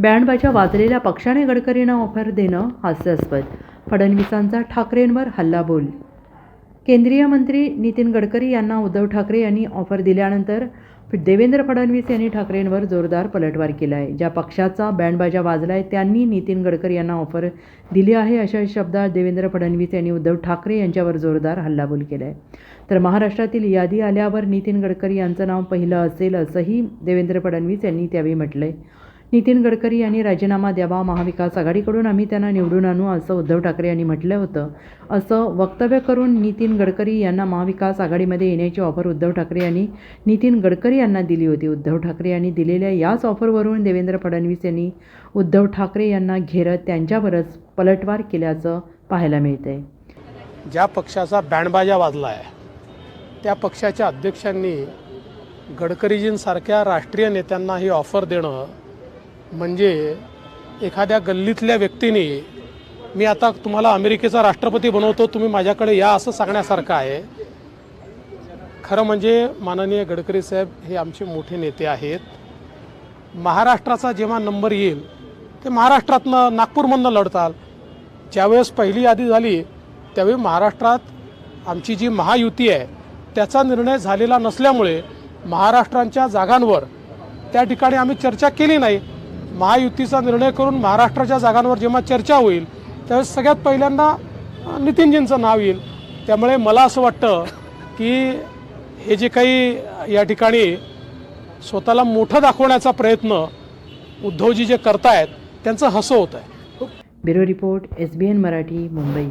बँडबाजा वाजलेल्या पक्षाने गडकरींना ऑफर देणं हास्यास्पद. फडणवीसांचा ठाकरेंवर हल्लाबोल. केंद्रीय मंत्री नितीन गडकरी यांना उद्धव ठाकरे यांनी ऑफर दिल्यानंतर देवेंद्र फडणवीस यांनी ठाकरेंवर जोरदार पलटवार केला आहे ज्या पक्षाचा बँडबाजा वाजला आहे त्यांनी नितीन गडकरी यांना ऑफर दिली आहे अशा शब्दात देवेंद्र फडणवीस यांनी उद्धव ठाकरे यांच्यावर जोरदार हल्लाबोल केला आहे तर महाराष्ट्रातील यादी आल्यावर नितीन गडकरी यांचं नाव पहिलं असेल असंही देवेंद्र फडणवीस यांनी त्यावेळी म्हटलं आहे नितीन गडकरी यांनी राजीनामा द्यावा महाविकास आघाडीकडून आम्ही त्यांना निवडून आणू असं उद्धव ठाकरे यांनी म्हटलं होतं. असं वक्तव्य करून नितीन गडकरी यांना महाविकास आघाडीमध्ये येण्याची ऑफर उद्धव ठाकरे यांनी नितीन गडकरी यांना दिली होती. उद्धव ठाकरे यांनी दिलेल्या याच ऑफरवरून देवेंद्र फडणवीस यांनी उद्धव ठाकरे यांना घेरत त्यांच्यावरच पलटवार केल्याचं पाहायला मिळतंय. ज्या पक्षाचा बँडबाजा वाजला आहे त्या पक्षाच्या अध्यक्षांनी गडकरीजींसारख्या राष्ट्रीय नेत्यांना ही ऑफर देणं म्हणजे एखाद्या गल्लीतल्या व्यक्तीने मी आता तुम्हाला अमेरिकेचा राष्ट्रपती बनवतो तुम्ही माझ्याकडे या असं सांगण्यासारखं आहे. खरं म्हणजे माननीय गडकरी साहेब हे आमचे मोठे नेते आहेत. महाराष्ट्राचा जेव्हा नंबर येईल ते महाराष्ट्रातनं नागपूरमधनं लढताल. ज्यावेळेस पहिली यादी झाली त्यावेळी महाराष्ट्रात आमची जी महायुती आहे त्याचा निर्णय झालेला नसल्यामुळे महाराष्ट्रांच्या जागांवर त्या ठिकाणी आम्ही चर्चा केली नाही. महायुतीचा निर्णय करून महाराष्ट्राच्या जागांवर जेव्हा चर्चा होईल त्यावेळेस सगळ्यात पहिल्यांदा नितीनजींचं नाव येईल. त्यामुळे मला असं वाटतं की हे जे काही या ठिकाणी स्वतःला मोठं दाखवण्याचा प्रयत्न उद्धवजी जे करतायत त्यांचं हसं होत आहे bureau report S B N Marathi Mumbai.